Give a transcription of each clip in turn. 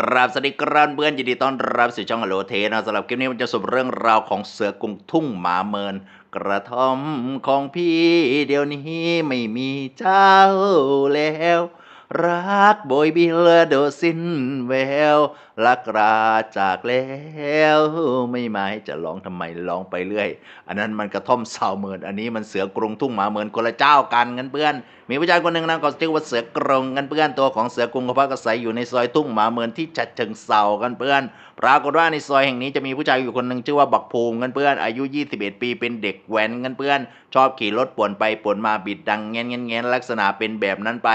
กราบสวัสดีกรานเพื่อนยินดีต้อนรับสู่ช่องฮัลโหลเทนะสำหรับคลิปนี้มันจะสรุปเรื่องราวของเสือกรุงทุ่งหมาเมิน กระท่อมของพี่เดี๋ยวนี้ไม่มีเจ้าแล้ว รักโบยบิลโดสิ้นแววลักราจากแล้วไม่มายจะร้องทำไมร้องไปเรื่อย อันนั้นมันกระท่อมสาวเมินอันนี้มันเสือกรุงทุ่งหมาเมินคนละเจ้ากันกันเพื่อน มีผู้ชายคนหนึ่งนะก็ชื่อว่าเสือกรงกันเพื่อนตัวของเสือกรุงเขาพักอาศัยอยู่ในซอยทุ่งหมาเมินที่จัดเชิงเซากันเพื่อนปรากฏว่าในซอยแห่งนี้จะมีผู้ชายอยู่คนหนึ่งชื่อว่าบักภูมิกันเพื่อนอายุ 21 ปีเป็นเด็กแว้นกันเพื่อน ชอบขี่รถป่วนไปป่วนมาบิดดังแงนแงนแงนลักษณะเป็นแบบนั้นไป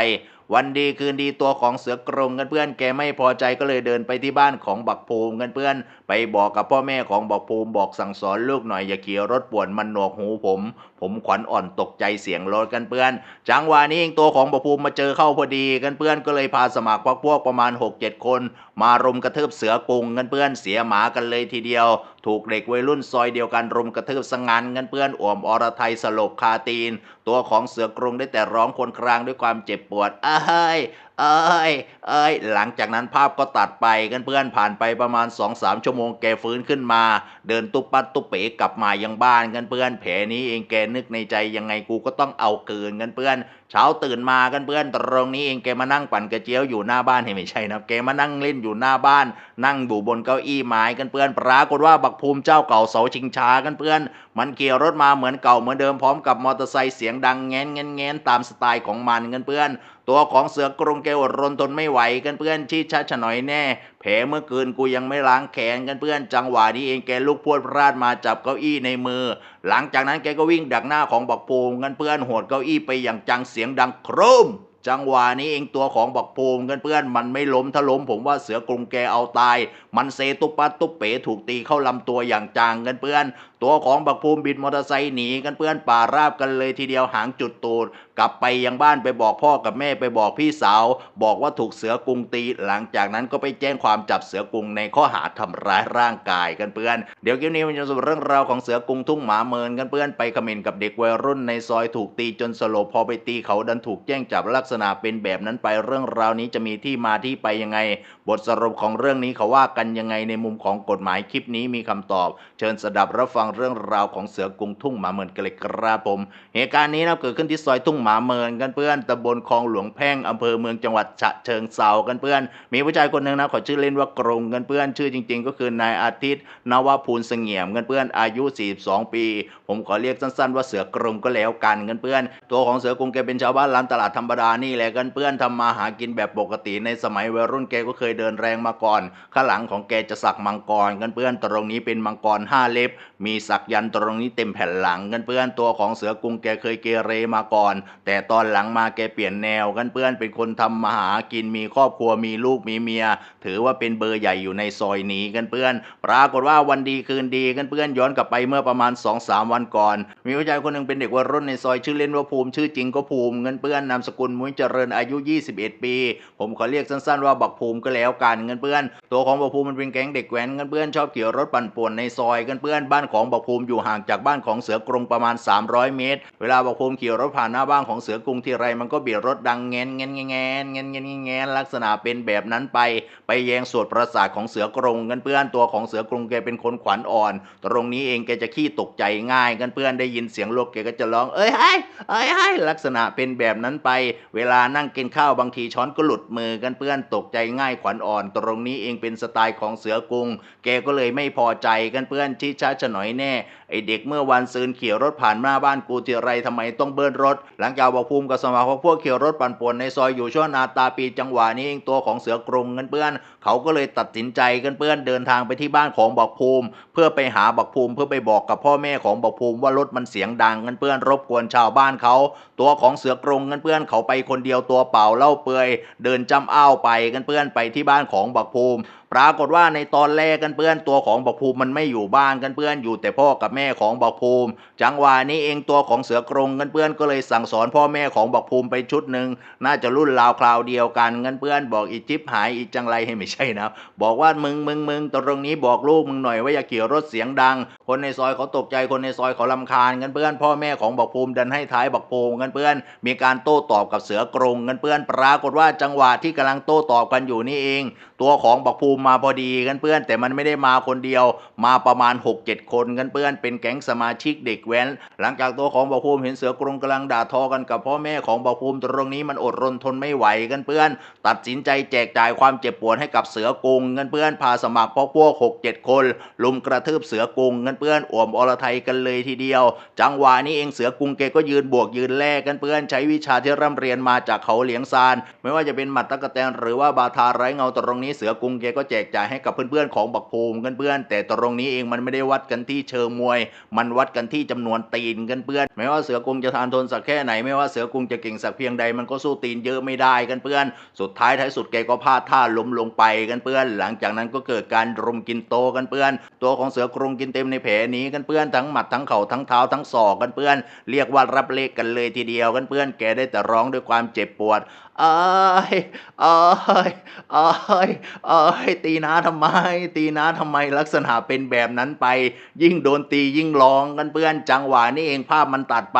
วันดีคืนดีตัวของเสือกรงกันเพื่อนแกไม่พอใจก็เลยเดินไปที่ที่บ้านของบักภูมิกันเพื่อน ไปบอกกับพ่อแม่ของบักภูมิบอกสั่งสอนลูกหน่อยอย่าขี่รถป่วนมันหนวกหูผม ผมขวัญอ่อนตกใจเสียงรถกันเพื่อน จังหวะนี้เองตัวของบักภูมิมาเจอเข้าพอดีกันเพื่อนก็เลยพาสมัครพวกพวกประมาณ 6-7 คน มารุมกระทืบเสือกรุงกันเพื่อนเสียหมากันเลยทีเดียว ถูกเด็กวัยรุ่นซอยเดียวกันรุมกระทืบสงันกันเพื่อนอ่วมอรไทยสลบคาตีน ตัวของเสือกรุงได้แต่ร้องครวรครางด้วยความเจ็บปวดอ้ายเอ้ย เอ้ย หลังจากนั้นภาพก็ตัดไปกันเพื่อนผ่านไปประมาณ2อสชั่วโมงแกฟื้นขึ้นมา เดินตุบปัดตุบเป๋กลับมายังบ้านกันเพื่อนแผลนี้เองแกนึกในใจยังไงกูก็ต้องเอาเกินกันเพื่อนเช้าตื่นมากันเพื่อนตรงนี้เองแกมานั่งปั่นกระเจียวอยู่หน้าบ้านเห็นไม่ใช่นะแกมานั่งเล่นอยู่หน้าบ้าน นั่งอยู่บนเก้าอี้ไม้กันเพื่อนปรากฏว่าบักภูมิเจ้าเก่าเสาชิงช้ากันเพื่อน มันเกี่ยวรถมาเหมือนเก่าเหมือนเดิมพร้อมกับมอเตอร์ไซค์เสียงดังแงนแงนแงนตามสไตล์ของมันกันเพื่อน ตัวของเสือกรุงแกอดรนทนไม่ไหวกันเพื่อนชี้ชัดฉะหน่อยแน่ แผลเมื่อคืนกูยังไม่ล้างแขนกันเพื่อน จังหวะนี้เองแกลุกพวดพลาดมาจับเก้าอี้ในมือ หลังจากนั้นแกก็วิ่งดักหน้าของบักภูมิกันเพื่อนหดเก้าอี้ไปอย่างจังเสียงดังโครมจังหวะนี้เองตัวของบักภูมิกันเพื่อนมันไม่ล้มถ้าล้มผมว่าเสือกรุงแกเอาตาย มันเซตุบปัดตุบเป๋ถูกตีเข้าลำตัวอย่างจังกันเพื่อนตัวของบักภูมิบิดมอเตอร์ไซค์หนีกันเพื่อนป่าราบกันเลยทีเดียวหางจุดตูดกลับไปยังบ้านไปบอกพ่อกับแม่ไปบอกพี่สาว บอกว่าถูกเสือกรุงตีหลังจากนั้นก็ไปแจ้งความจับเสือกรุงในข้อหาทำร้ายร่างกายกันเพื่อน เดี๋ยวคลิปนี้มันจะสรุปเรื่องราวของเสือกรุงทุ่งหมาเมินกันเพื่อนไปคอมเมนต์กับเด็กวัยรุ่นในซอยถูกตีจนสลบพอไปตีเขาดันถูกแจ้งจับลักษณะเป็นแบบนั้นไปเรื่องราวนี้จะมีที่มาที่ไปยังไง บทสรุปของเรื่องนี้เขาว่ากันยังไงในมุมของกฎหมายคลิปนี้มีคำตอบ เชิญสดับรับฟังเรื่องราวของเสือกรุงทุ่งหมาเมินกันเลยครับผม เหตุการณ์นี้นะเกิดขึ้นที่ซอยทุ่งหมาเมินกันเพื่อนตำบลคลองหลวงแพ่งอำเภอเมืองจังหวัดฉะเชิงเซากันเพื่อน มีผู้ชายคนหนึ่งนะขอชื่อเล่นว่ากรงกันเพื่อน ชื่อจริง ๆ ก็คือนายอาทิตย์นวภูลเสงี่ยมกันเพื่อนอายุ 42 ปี ผมขอเรียกสั้นๆ ว่าเสือกรงก็แล้วกันกันเพื่อน ตัวของเสือกรงแกเป็นชาวบ้านร้านตลาดธรรมดานี่แหละกันเพื่อนทำมาหากินแบบปกติในสมัยวัยรุ่นแกก็เคยเดินแรงมาก่อน ข้างหลังของแกจะสักมังกรกันเพื่อนตรงนี้เป็นมังกรห้าเล็บมีสักยันต์ตรงนี้เต็มแผ่นหลังกันเพื่อนตัวของเสือกรุงแกเคยเกเรมาก่อน แต่ตอนหลังมาแกเปลี่ยนแนวกันเพื่อนเป็นคนทำมาหากินมีครอบครัวมีลูกมีเมีย ถือว่าเป็นเบอร์ใหญ่อยู่ในซอยนี้กันเพื่อน ปรากฏว่าวันดีคืนดีกันเพื่อนย้อนกลับไปเมื่อประมาณ2อสาวันก่อน มีผู้ชายคนหนึ่งเป็นเด็กวัยรุ่นในซอยชื่อเล่นว่าภูมิชื่อจริงก็ภูมิเงินเพื่อนนามสกุลมุ้ยเจริญอายุ 21 ปี ผมขอเรียกสั้นๆว่าบักภูมิก็แล้วกันเงินเพื่อน ตัวของบักภูมิมันเป็นแก๊งเด็กแว้นกันเพื่อนชอบขี่รถปั่นป่วนในซอยกันเพื่อนบ้านของบอกภูมิอยู่ห่างจากบ้านของเสือกรงประมาณ 300 เมตร เวลาบอกภูมิขี่รถผ่านหน้าบ้านของเสือกรุงทีไรมันก็เบียดรถดังเงี้ยนเงี้นเงี้นเงี้นเงี้นเงี้นลักษณะเป็นแบบนั้นไป ไปแยงสวดประสาทของเสือกรงกันเพื่อนตัวของเสือกรงแกเป็นคนขวัญอ่อน ตรงนี้เองแกจะขี้ตกใจง่ายกันเพื่อนได้ยินเสียงลกแกก็จะร้องเอ้ยไอ้เอ้ยไอ้ลักษณะเป็นแบบนั้นไป เวลานั่งกินข้าวบางทีช้อนก็หลุดมือกันเพื่อนตกใจง่ายขวัญอ่อน ตรงนี้เองเป็นสไตล์ของเสือกรุงแกก็เลยไม่พอใจกันเพื่อนที่ช้าฉนอยแน่ไอเด็กเมื่อวันซืนขี่รถผ่านหน้าบ้านกูทีไรทำไมต้องเบิ้ลรถ หลังจากบอกภูมิกับสมาคมพวกขี่รถปั่นป่วนในซอยอยู่ช่วงนาตาปีจังหวะนี้เองตัวของเสือกรุงกันเพื่อน เขาก็เลยตัดสินใจกันเพื่อนเดินทางไปที่บ้านของบอกภูมิ เพื่อไปหาบอกภูมิเพื่อไปบอกกับพ่อแม่ของบอกภูมิว่ารถมันเสียงดังกันเพื่อนรบกวนชาวบ้านเขา ตัวของเสือกรงกันเพื่อนเขาไปคนเดียวตัวเปล่าเล่าเปื่อย เดินจำอ้าวไปกันเพื่อนไปที่บ้านของบักภูมิ ปรากฏว่าในตอนแรกกันเพื่อนตัวของบักภูมิมันไม่อยู่บ้านกันเพื่อนอยู่แต่พ่อกับแม่ของบักภูมิ จังหวะนี้เองตัวของเสือกรงกันเพื่อนก็เลยสั่งสอนพ่อแม่ของบักภูมิไปชุดหนึ่งน่าจะรุ่นราวคราวเดียวกันกันเพื่อนบอกอีจิ๊บหายอีจังไรให้ไม่ใช่นะบอกว่ามึงมึงมึงตรงนี้บอกลูกมึงหน่อยว่าอย่าขี่รถเสียงดัง คนในซอยเขาตกใจคนในซอยเขาลำคาญกันเพื่อน พ่อแม่ของบักภูมิดันให้ท้ายบักภูมิกันเพื่อน มีการโต้ตอบกับเสือกรงกันเพื่อน ปรากฏว่าจังหวะที่กำลังโต้ตอบกันอยู่นี่เองตัวของบักภูมิมาพอดีกันเพื่อน แต่มันไม่ได้มาคนเดียวมาประมาณ 6-7 คนกันเพื่อน เป็นแก๊งสมาชิกเด็กแว้น หลังจากตัวของบักภูมิเห็นเสือกรงกำลังด่าทอกันกับพ่อแม่ของบักภูมิตรงนี้มันอดรนทนไม่ไหวกันเพื่อน ตัดสินใจแจกจ่ายความเจ็บปวดให้กับเสือกรงกันเพื่อนพาสมัครพวกพวกหกเจ็ดคน ลุมกระทืบเสือกรงกันเพื่อนอ่วมอรไทยกันเลยทีเดียว จังหวะนี้เองเสือกรุงแกก็ยืนบวกยืนแลกกันเพื่อนใช้วิชาที่ร่ำเรียนมาจากเขาเหลียงซานไม่ว่าจะเป็นหมัดตะกะแตนหรือว่าบาทาไร้เงาตรงนี้เสือกรุงแกก็แจกจ่ายให้กับเพื่อนๆของบักภูมิกันเพื่อน แต่ตรงนี้เองมันไม่ได้วัดกันที่เชิงมวย มันวัดกันที่จำนวนตีนกันเพื่อน ไม่ว่าเสือกรุงจะทานทนสักแค่ไหน ไม่ว่าเสือกรุงจะเก่งสักเพียงใดมันก็สู้ตีนเยอะไม่ได้กันเพื่อน สุดท้ายท้ายสุดแกก็พลาดท่าล้มลงไปกันเพื่อน หลังจากนั้นก็เกิดการรุมกินโตกันเพื่อน ตัวของเสือกรุงกินเต็มในแผลนี้กันเพื่อนทั้งหมัดทั้งเข่าทั้งเท้าทั้งศอกกันเพื่อน เรียกว่ารับเลขกันเลยทีเดียวกันเพื่อนแกได้แต่ร้องด้วยความเจ็บปวด เอ้ยเอ้ยเอ้ยเอ้ยตีน้าทำไม ตีน้าทำไมลักษณะเป็นแบบนั้นไป ยิ่งโดนตียิ่งร้องกันเพื่อนจังหวะนี้เองภาพมันตัดไป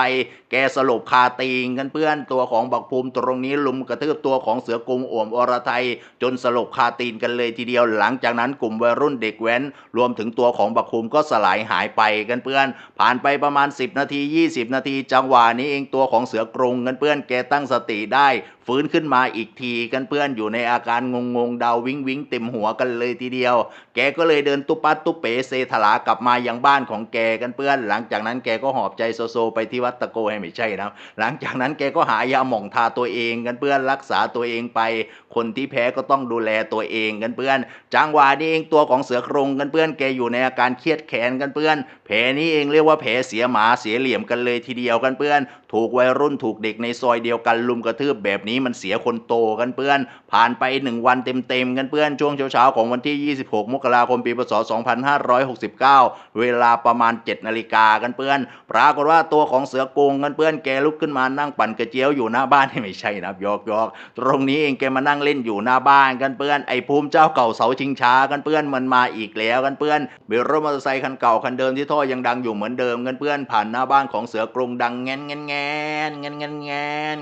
แกสลบคาตีงกันเพื่อนตัวของบักภูมิตรงนี้ลุมกระทืบตัวของเสือกรุงอ่วมอรไทย จนสลบคาตีนกันเลยทีเดียวหลังจากนั้นกลุ่มวัยรุ่นเด็กแว้น รวมถึงตัวของบักภูมิก็สลายหายไปกันเพื่อน ผ่านไปประมาณ 10 นาที 20 นาที จังหวะนี้เองตัวของเสือกรุงกันเพื่อนแกตั้งสติได้ ฟื้นขึ้นมาอีกทีกันเพื่อนอยู่ในอาการงงงๆดาววิงวิงเต็มหัวกันเลยทีเดียว แกก็เลยเดินตุปัดตุเป๋เซถลากลับมายังบ้านของแกกันเพื่อน หลังจากนั้นแกก็หอบใจโซโซไปที่วัดตะโกให้ไม่ใช่นะหลังจากนั้นแกก็หายาหม่องทาตัวเองกันเพื่อนรักษาตัวเองไป คนที่แพ้ก็ต้องดูแลตัวเองกันเพื่อน จังหวะนี้เองตัวของเสือโครงกันเพื่อนแกอยู่ในอาการเครียดแค้นกันเพื่อน แผลนี้เองเรียกว่าแผลเสียหมาเสียเหลี่ยมกันเลยทีเดียวกันเพื่อน ถูกวัยรุ่นถูกเด็กในซอยเดียวกันลุมกระทืบแบบนี้ี้มันเสียคนโตกันเพื่อน ผ่านไป 1 วันเต็มๆกันเพื่อนช่วงเช้าๆของวันที่ 26 มกราคมปีพศ 2569 เวลาประมาณ 7 นาฬิกากันเพื่อน ปรากฏว่าตัวของเสือกงกันเพื่อนแกลุกขึ้นมานั่งปั่นกระเจียวอยู่หน้าบ้านไม่ใช่นะยอกยอกตรงนี้เองแกมานั่งเล่นอยู่หน้าบ้านกันเพื่อนไอ้ภูมิเจ้าเก่าเสาชิงช้ากันเพื่อนมันมาอีกแล้วกันเพื่อนเบรถมอเตอร์ไซค์คันเก่าคันเดิมที่ท่อยังดังอยู่เหมือนเดิมกันเพื่อนผ่านหน้าบ้านของเสือกรงดังแงนแงนแงนแงนแงน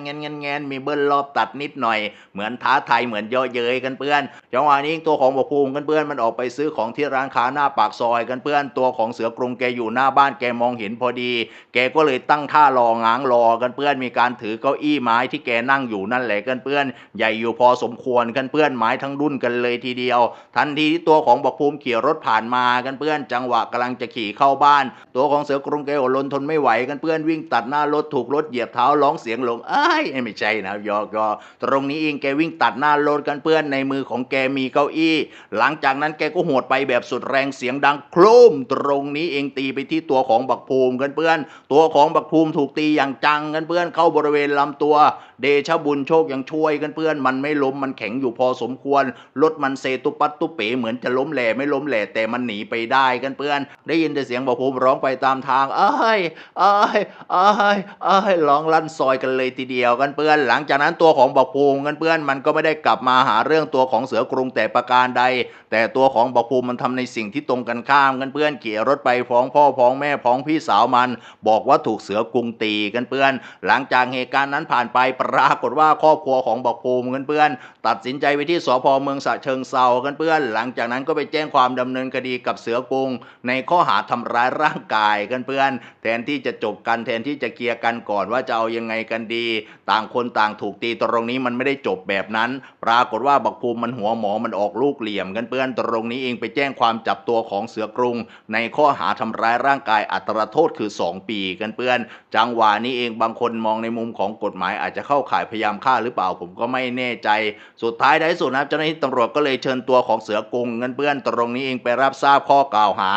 แงนแงนมีเบิ้ลรอบตัดนิดหน่อย เหมือนท้าทายเหมือนเยาะเย้ยกันเพื่อนจังหวะนี้ตัวของบกภูมิกันเพื่อนมันออกไปซื้อของที่ร้านค้าหน้าปากซอยกันเพื่อนตัวของเสือกรุงแกอยู่หน้าบ้านแกมองเห็นพอดี แกก็เลยตั้งท่ารอง้างรอกันเพื่อนมีการถือเก้าอี้ไม้ที่แกนั่งอยู่นั่นแหละกันเพื่อน ใหญ่อยู่พอสมควรกันเพื่อนไม้ทั้งรุ่นกันเลยทีเดียว ทันทีที่ตัวของบักภูมิขี่รถผ่านมากันเพื่อน จังหวะกำลังจะขี่เข้าบ้าน ตัวของเสือกรุงแกอดรนทนไม่ไหวกันเพื่อนวิ่งตัดหน้ารถถูกรถเหยียบเท้าร้องเสียงหลงเอ้ยไม่ใช่นะยอกยอตรงนี้เองแกวิ่งตัดหน้ารถกันเพื่อนในมือของแกมีเก้าอี้ หลังจากนั้นแกก็หดไปแบบสุดแรงเสียงดังโครมตรงนี้เองตีไปที่ตัวของบักภูมิกันเพื่อน ตัวของบักภูมิถูกตีอย่างจังกันเพื่อนเข้าบริเวณลำตัว เดชบุญโชคยังช่วยกันเพื่อน มันไม่ล้มมันแข็งอยู่พอสมควรรถมันเซตุปัตตุเป๋เหมือนจะล้มแหล่ไม่ล้มแหล่แต่มันหนีไปได้กันเพื่อน ได้ยินแต่เสียงบักภูมิร้องไปตามทางเอ้ยเอ้ยเอ้ยเอ้ยร้องลั่นซอยกันเลยทีเดียวกันเพื่อน หลังจากนั้นตัวัวของบักภูมินเพื่อนมันก็ไม่ได้กลับมาหาเรื่องตัวของเสือกรุงแต่ประการใด แต่ตัวของบักภูมิมันทำในสิ่งที่ตรงกันข้ามกันเพื่อนเขี่ยรถไปฟ้องพ่อฟ้องแม่ฟ้องพี่สาวมัน บอกว่าถูกเสือกรุงตีกันเพื่อน หลังจากเหตุการณ์นั้นผ่านไปปรากฏว่าครอบครัวของบักภูมินเพื่อน ตัดสินใจไปที่สพเมืองสะเชิงเซากันเพื่อน หลังจากนั้นก็ไปแจ้งความดำเนินคดีกับเสือกรุง ในข้อหาทำร้ายร่างกายกันเพื่อน แทนที่จะจบกันแทนที่จะเคลียร์กันก่อนว่าจะเอายังไงกันดี ต่างคนต่างถูกตีตรงนี้มันไม่ได้จบแบบนั้น ปรากฏว่าบักภูมิมันหัวหมอมันออกลูกเหลี่ยมกันเพื่อนตรงนี้เองไปแจ้งความจับตัวของเสือกรุง ในข้อหาทำร้ายร่างกายอัตราโทษคือ 2 ปีกันเพื่อน จังหวะนี้เองบางคนมองในมุมของกฎหมายอาจจะเข้าข่ายพยายามฆ่าหรือเปล่าผมก็ไม่แน่ใจ สุดท้ายในที่สุดนะครับเจ้าหน้าที่ตำรวจก็เลยเชิญตัวของเสือกรุงกันเพื่อนตรงนี้เองไปรับทราบข้อกล่าวหา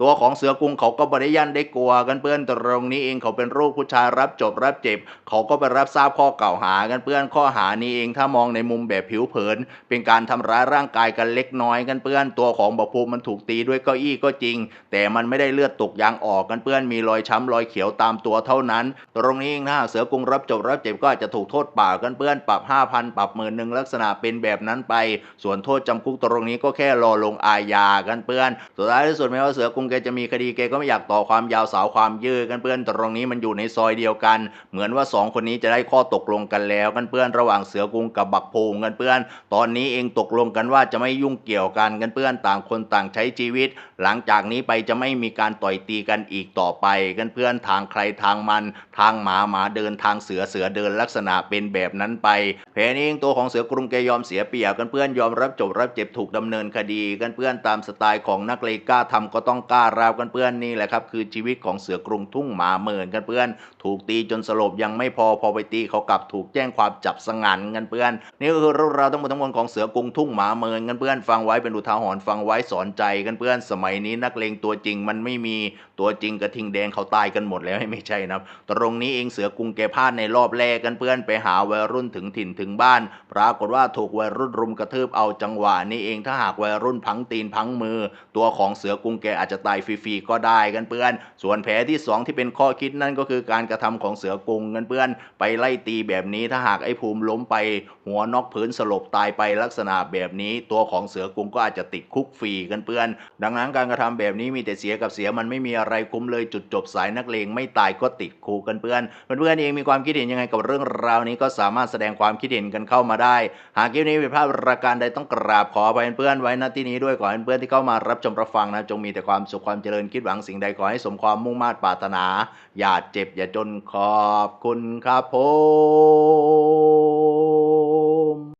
ตัวของเสือกุงเขาก็บริยันได้กลัวกันเพื่อนตรงนี้เองเขาเป็นลูกผู้ชายรับจบรับเจ็บ เขาก็ไปรับทราบข้อกล่าวหากันเพื่อนข้อหานี้เองถ้ามองในมุมแบบผิวเผิน เป็นการทำร้ายร่างกายกันเล็กน้อยกันเพื่อนตัวของบักภูมิมันถูกตีด้วยเก้าอี้ก็จริง แต่มันไม่ได้เลือดตกยางออกกันเพื่อนมีรอยช้ำรอยเขียวตามตัวเท่านั้น ตรงนี้เองถ้าเสือกุงรับจบรับเจ็บก็อาจจะถูกโทษป่ากันเพื่อนปรับ 5,000 ปรับหมื่นหนึ่งลักษณะเป็นแบบนั้นไป ส่วนโทษจำคุกตรงนี้ก็แค่รอลงอาญากันเพื่อนสุดท้ายที่สุดแม้ว่าเสือกรุงแกจะมีคดีแกก็ไม่อยากต่อความยาวสาวความยืดกันเพื่อนตรงนี้มันอยู่ในซอยเดียวกัน เหมือนว่าสองคนนี้จะได้ข้อตกลงกันแล้วกันเปื้อนระหว่างเสือกรุงกับบักโพงกันเปื้อน ตอนนี้เองตกลงกันว่าจะไม่ยุ่งเกี่ยวกันกันเปื้อนต่างคนต่างใช้ชีวิต หลังจากนี้ไปจะไม่มีการต่อยตีกันอีกต่อไป กันเพื่อนทางใครทางมัน ทางหมาหมาเดินทางเสือเสือเดินลักษณะเป็นแบบนั้นไปแผนเองตัวของเสือกรุงแกยอมเสียเปรียบกันเพื่อนยอมรับจบรับเจ็บถูกดำเนินคดี กันเพื่อนตามสไตล์ของนักเลงกล้าทำก็ต้องกล้ารับกันเพื่อนนี่แหละครับคือชีวิตของเสือกรุงทุ่งหมาเมินกันเพื่อน ถูกตีจนสลบยังไม่พอพอไปตีเขากลับถูกแจ้งความจับสงันกันเพื่อน นี่ก็คือเรื่องราวทั้งหมดทั้งมวลของเสือกรุงทุ่งหมาเมินกันเพื่อน ฟังไว้เป็นอุทาหรณ์ฟังไว้สอนใจกันเพื่อน สมัยนี้นักเลงตัวจริงมันไม่มีตัวจริงกระทิงแดงเขาตายกันหมดแล้วไม่ใช่นะครับตรงนี้เองเสือกรุงแกพลาดในรอบแรกกันเพื่อนไปหาวัยรุ่นถึงถิ่นถึงบ้าน ปรากฏว่าถูกวัยรุ่นรุมกระทืบเอาจังหวะนี้เองถ้าหากวัยรุ่นพังตีนพังมือ ตัวของเสือกรุงแกอาจจะตายฟรีๆก็ได้กันเพื่อน ส่วนแผลที่สองที่เป็นข้อคิดนั่นก็คือการกระทำของเสือกุงกันเพื่อน ไปไล่ตีแบบนี้ถ้าหากไอ้ภูมิล้มไป หัวนอกพื้นสลบตายไปลักษณะแบบนี้ ตัวของเสือกุงก็อาจจะติดคุกฟรีกันเพื่อน ดังนั้นการกระทำแบบนี้มีแต่เสียกับเสียมันไม่มีอะไรคุ้มเลยจุดจบสายนักเลงไม่ตายก็ติดคุกกันเพื่อนเพื่อนๆเองมีความคิดเห็นยังไงกับเรื่องราวนี้ก็สามารถแสดงความคิดเห็นกันเข้ามาได้ หากคลิปนี้ผิดพลาดประการใดต้องกราบขออภัยเพื่อนไว้ณที่นี้ด้วยขอให้เพื่อนที่เข้ามารับชมรับฟังนะจงมีแต่ความสุขความเจริญคิดหวังสิ่งใดขอให้สมความมุ่งมา่ปรารถนา อย่าเจ็บอย่าจนขอบคุณครับผม